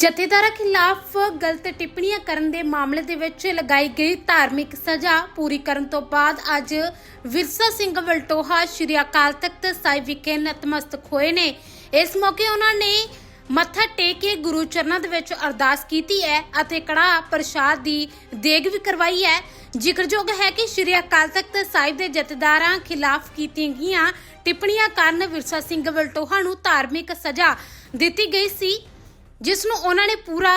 ਜਥੇਦਾਰਾਂ ਖਿਲਾਫ ਗਲਤ ਟਿੱਪਣੀਆਂ ਕਰਨ ਦੇ ਮਾਮਲੇ ਦੇ ਵਿੱਚ ਲਗਾਈ ਗਈ ਧਾਰਮਿਕ ਸਜ਼ਾ ਪੂਰੀ ਕਰਨ ਤੋਂ ਬਾਅਦ ਅੱਜ ਵਿਰਸਾ ਸਿੰਘ ਵਲਟੋਹਾ ਸ਼੍ਰੀ ਅਕਾਲ ਤਖਤ ਸਾਹਿਬ ਵਿਖੇ ਨਤਮਸਤਕ ਹੋਏ ਨੇ। ਇਸ ਮੌਕੇ ਉਹਨਾਂ ਨੇ ਮੱਥਾ ਟੇਕ ਕੇ ਗੁਰੂ ਚਰਨਾਂ ਦੇ ਵਿੱਚ ਅਰਦਾਸ ਕੀਤੀ ਹੈ ਅਤੇ ਕੜਾ ਪ੍ਰਸ਼ਾਦ ਦੀ ਦੇਗ ਵੀ ਕਰਵਾਈ ਹੈ। ਜ਼ਿਕਰਯੋਗ ਹੈ ਕਿ ਸ਼੍ਰੀ ਅਕਾਲ ਤਖਤ ਸਾਹਿਬ ਦੇ ਜਥੇਦਾਰਾਂ ਖਿਲਾਫ ਕੀਤੀਆਂ ਗਈਆਂ ਟਿੱਪਣੀਆਂ ਕਾਰਨ ਵਿਰਸਾ ਸਿੰਘ ਵਲਟੋਹਾ ਨੂੰ ਧਾਰਮਿਕ ਸਜ਼ਾ ਦਿੱਤੀ ਗਈ ਸੀ। ਜਿਸ ਨੂੰ ਉਹਨਾਂ ਨੇ ਪੂਰਾ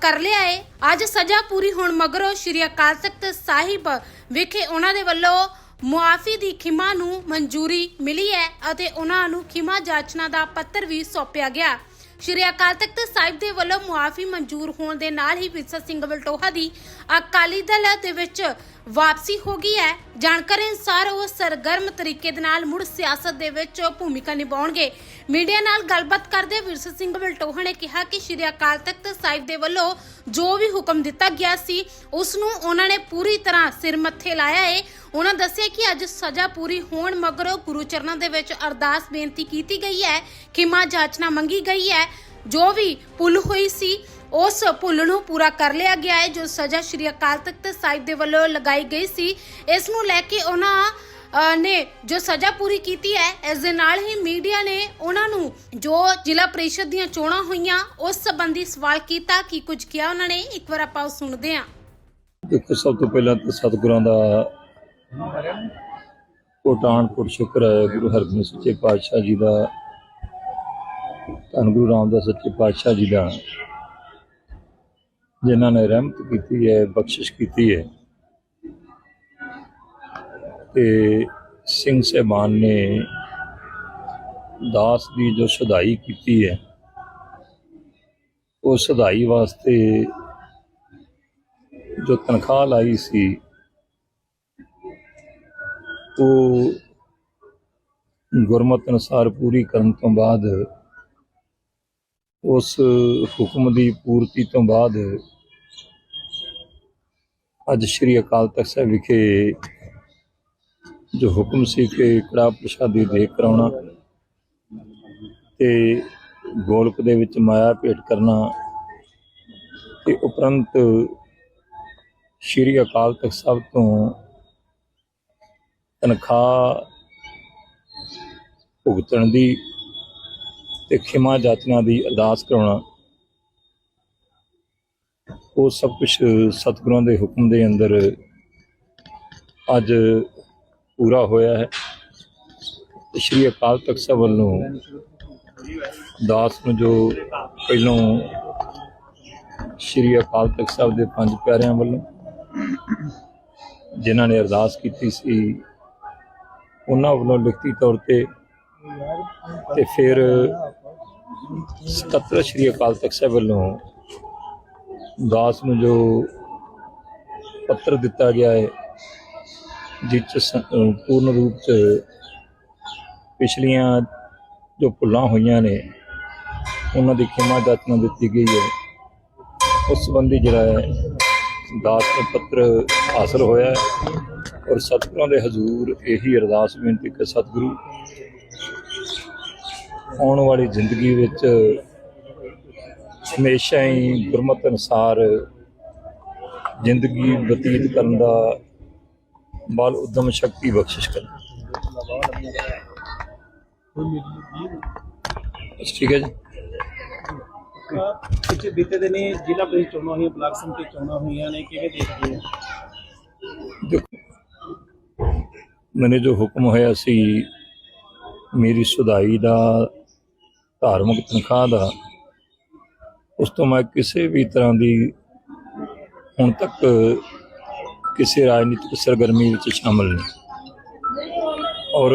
ਕਰ ਲਿਆ ਏ। ਅੱਜ ਸਜ਼ਾ ਪੂਰੀ ਹੋਣ ਮਗਰੋਂ ਸ਼੍ਰੀ ਅਕਾਲ ਤਖਤ ਸਾਹਿਬ ਵਿਖੇ ਉਹਨਾਂ ਦੇ ਵੱਲੋਂ ਮੁਆਫੀ ਦੀ ਖਿਮਾ ਨੂੰ ਮਨਜ਼ੂਰੀ ਮਿਲੀ ਹੈ ਅਤੇ ਉਹਨਾਂ ਨੂੰ ਖਿਮਾ ਜਾਚਨਾ ਦਾ ਪੱਤਰ ਵੀ ਸੌਂਪਿਆ ਗਿਆ। ਸ਼੍ਰੀ ਅਕਾਲ ਤਖਤ ਸਾਹਿਬ ਦੇ ਵੱਲੋਂ ਮੁਆਫੀ ਮਨਜ਼ੂਰ ਹੋਣ ਦੇ ਨਾਲ ਹੀ ਵਿਰਸਾ ਸਿੰਘ ਵਲਟੋਹਾ ਦੀ ਅਕਾਲੀ ਦਲ ਦੇ ਵਿੱਚ ਵਾਪਸੀ ਹੋ ਗਈ ਹੈ। ਜਾਣਕਾਰੀ ਅਨੁਸਾਰ ਉਹ ਸਰਗਰਮ ਤਰੀਕੇ ਦੇ ਨਾਲ ਮੁੜ ਸਿਆਸਤ ਦੇ ਵਿੱਚ ਭੂਮਿਕਾ ਨਿਭਾਉਣਗੇ। ਮੀਡੀਆ ਨਾਲ ਗੱਲਬਾਤ ਕਰਦੇ ਵਿਰਸਾ ਸਿੰਘ ਵਲਟੋਹਾ ਨੇ ਕਿਹਾ ਕਿ ਸ਼੍ਰੀ ਅਕਾਲ ਤਖਤ ਸਾਹਿਬ ਦੇ ਵੱਲੋਂ ਜੋ ਵੀ ਹੁਕਮ ਦਿੱਤਾ ਗਿਆ ਸੀ, ਉਸ ਨੂੰ ਉਹਨਾਂ ਨੇ ਪੂਰੀ ਤਰ੍ਹਾਂ ਸਿਰ ਮੱਥੇ ਲਾਇਆ ਹੈ ਉਹਨਾਂ ਦੱਸਿਆ ਕਿ ਅੱਜ ਸਜ਼ਾ ਪੂਰੀ ਹੋਣ ਮਗਰੋਂ ਗੁਰੂ ਚਰਨਾਂ ਦੇ ਵਿੱਚ ਅਰਦਾਸ ਬੇਨਤੀ ਕੀਤੀ ਗਈ ਹੈ ਖਿਮਾ ਜਾਚਨਾ ਮੰਗੀ ਗਈ ਹੈ। ਜੋ ਵੀ ਭੁੱਲ ਹੋਈ ਸੀ ਉਸ ਭੁੱਲ ਨੂੰ ਪੂਰਾ ਕਰ ਲਿਆ ਗਿਆ ਹੈ ਜੋ ਸਜ਼ਾ ਸ਼੍ਰੀ ਅਕਾਲ ਤਖਤ ਸਾਹਿਬ ਦੇ ਵੱਲੋਂ ਲਗਾਈ ਗਈ ਸੀ। ਇਸ ਨੂੰ ਲੈ ਕੇ ਉਹਨਾਂ ਅ, ਨੇ ਜੋ ਸਜ਼ਾ ਪੂਰੀ ਕੀਤੀ ਹੈ ਇਸ ਦੇ ਨਾਲ ਹੀ ਮੀਡੀਆ ਨੇ ਉਹਨਾਂ ਨੂੰ ਜੋ ਜ਼ਿਲ੍ਹਾ ਪ੍ਰੀਸ਼ਦ ਦੀਆਂ ਚੋਣਾਂ ਹੋਈਆਂ ਉਸ ਸੰਬੰਧੀ ਸਵਾਲ ਕੀਤਾ ਕੀ ਕੁਝ ਕਿਹਾ ਉਹਨਾਂ ਨੇ? ਇੱਕ ਵਾਰ ਆਪਾਂ ਉਹ ਸੁਣਦੇ ਹਾਂ। ਦੇਖੋ ਸਭ ਤੋਂ ਪਹਿਲਾਂ ਤਾਂ ਸਤਿਗੁਰਾਂ ਦਾ ਕੋਟਾਨ ਕੋਟ ਸ਼ੁਕਰ ਹੈ ਗੁਰੂ ਹਰਗੋਬਿੰਦ ਸੱਚੇ ਪਾਤਸ਼ਾਹ ਜੀ ਦਾ ਧੰਨ ਗੁਰੂ ਰਾਮਦਾਸ ਸੱਚੇ ਪਾਤਸ਼ਾਹ ਜੀ ਦਾ, ਜਿਨ੍ਹਾਂ ਨੇ ਰਹਿਮਤ ਕੀਤੀ ਹੈ, ਬਖਸ਼ਿਸ਼ ਕੀਤੀ ਹੈ। ਤੇ ਸਿੰਘ ਸਹਿਬਾਨ ਨੇ ਦਾਸ ਦੀ ਜੋ ਸਦਾਈ ਕੀਤੀ ਹੈ, ਉਹ ਸਦਾਈ ਵਾਸਤੇ ਜੋ ਤਨਖਾਹ ਲਾਈ ਸੀ, ਉਹ ਗੁਰਮਤ ਅਨੁਸਾਰ ਪੂਰੀ ਕਰਨ ਤੋਂ ਬਾਅਦ ਉਸ ਹੁਕਮ ਦੀ ਪੂਰਤੀ ਤੋਂ ਬਾਅਦ ਅੱਜ ਸ਼੍ਰੀ ਅਕਾਲ ਤਖਤ ਸਾਹਿਬ ਵਿਖੇ ਜੋ ਹੁਕਮ ਸੀ ਕਿ ਕੜਾ ਪ੍ਰਸ਼ਾਦੀ ਦੇ ਕਰਾਉਣਾ ਤੇ ਗੋਲਕ ਦੇ ਵਿੱਚ ਮਾਇਆ ਭੇਟ ਕਰਨਾ ਤੇ ਉਪਰੰਤ ਸ਼੍ਰੀ ਅਕਾਲ ਤਖਤ ਸਾਹਿਬ ਤੋਂ ਤਨਖਾਹ ਭੁਗਤਣ ਦੀ ਤੇ ਖਿਮਾ ਜਾਚਨਾ ਦੀ ਅਰਦਾਸ ਕਰਾਉਣਾ। ਉਹ ਸਭ ਕੁਝ ਸਤਿਗੁਰਾਂ ਦੇ ਹੁਕਮ ਦੇ ਅੰਦਰ ਅੱਜ ਪੂਰਾ ਹੋਇਆ ਹੈ। ਸ਼੍ਰੀ ਅਕਾਲ ਤਖਤ ਸਾਹਿਬ ਵੱਲੋਂ ਦਾਸ ਨੂੰ ਜੋ ਪਹਿਲੋਂ ਸ਼੍ਰੀ ਅਕਾਲ ਤਖਤ ਸਾਹਿਬ ਦੇ ਪੰਜ ਪਿਆਰਿਆਂ ਵੱਲੋਂ ਜਿਨ੍ਹਾਂ ਨੇ ਅਰਦਾਸ ਕੀਤੀ ਸੀ, ਉਹਨਾਂ ਵੱਲੋਂ ਲਿਖਤੀ ਤੌਰ ਤੇ ਤੇ ਫਿਰ ਸਕੱਤਰ ਸ਼੍ਰੀ ਅਕਾਲ ਤਖਤ ਸਾਹਿਬ ਵੱਲੋਂ ਦਾਸ ਨੂੰ ਜੋ ਪੱਤਰ ਦਿੱਤਾ ਗਿਆ ਹੈ, ਜਿਸ 'ਚ ਪੂਰਨ ਰੂਪ ਚ ਪਿਛਲੀਆਂ ਜੋ ਭੁੱਲਾਂ ਹੋਈਆਂ ਨੇ, ਉਹਨਾਂ ਦੀ ਖਿਮਾ ਜਾਚਨਾ ਦਿੱਤੀ ਗਈ ਹੈ। ਉਸ ਸੰਬੰਧੀ ਜਿਹੜਾ ਹੈ, ਦਾਸ ਨੂੰ ਪੱਤਰ ਹਾਸਲ ਹੋਇਆ ਔਰ ਸਤਿਗੁਰਾਂ ਦੇ ਹਜ਼ੂਰ ਇਹੀ ਅਰਦਾਸ ਬੇਨਤੀ ਕਿ ਸਤਿਗੁਰੂ ਆਉਣ ਵਾਲੀ ਜ਼ਿੰਦਗੀ ਵਿੱਚ ਹਮੇਸ਼ਾ ਹੀ ਗੁਰਮਤਿ ਅਨੁਸਾਰ ਜ਼ਿੰਦਗੀ ਬਤੀਤ ਕਰਨ ਦਾ ਬਲ ਉਦਮ ਸ਼ਕਤੀ ਬਖਸ਼ਿਸ਼ ਕਰ ਠੀਕ ਹੈ ਜੀ। ਪਿਛੇ ਬੀਤੇ ਦਿਨੀ ਜ਼ਿਲ੍ਹਾ ਪ੍ਰੀਸ਼ਦ ਚੋਣਾਂ ਹੋਈਆਂ ਬਲਾਕ ਸੰਮਤੀ ਚੋਣਾਂ ਹੋਈਆਂ ਨੇ ਕਿਵੇਂ ਦੇਖਦੇ ਹੋ? ਮੈਨੂੰ ਜੋ ਹੁਕਮ ਹੋਇਆ ਸੀ ਮੇਰੀ ਸੁਧਾਈ ਦਾ ਧਾਰਮਿਕ ਤਨਖਾਹ ਦਾ, ਉਸ ਤੋਂ ਮੈਂ ਕਿਸੇ ਵੀ ਤਰ੍ਹਾਂ ਦੀ ਹੁਣ ਤੱਕ ਕਿਸੇ ਰਾਜਨੀਤਿਕ ਸਰਗਰਮੀ ਵਿੱਚ ਸ਼ਾਮਲ ਨਹੀਂ। ਔਰ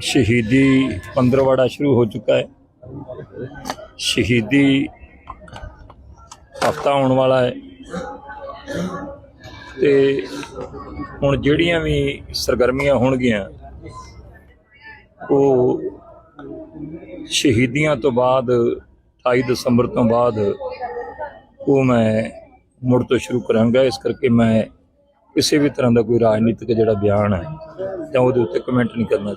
ਸ਼ਹੀਦੀ ਪੰਦਰਵਾੜਾ ਸ਼ੁਰੂ ਹੋ ਚੁੱਕਾ ਹੈ। ਸ਼ਹੀਦੀ ਹਫਤਾ ਆਉਣ ਵਾਲਾ ਹੈ। ਤੇ ਹੁਣ ਜਿਹੜੀਆਂ ਵੀ ਸਰਗਰਮੀਆਂ ਹੋਣਗੀਆਂ, ਉਹ ਸ਼ਹੀਦੀਆਂ ਤੋਂ ਬਾਅਦ 28 ਦਸੰਬਰ ਤੋਂ ਬਾਅਦ ਉਹ ਮੈਂ ਮੁੜ ਤੋਂ ਸ਼ੁਰੂ ਕਰਾਂਗਾ। ਇਸ ਕਰਕੇ ਮੈਂ ਕਿਸੇ ਵੀ ਤਰ੍ਹਾਂ ਦਾ ਕੋਈ ਰਾਜਨੀਤਿਕ ਜਿਹੜਾ ਬਿਆਨ ਹੈ ਜਾਂ ਉਹਦੇ ਉੱਤੇ ਕਮੈਂਟ ਨਹੀਂ ਕਰਨਾ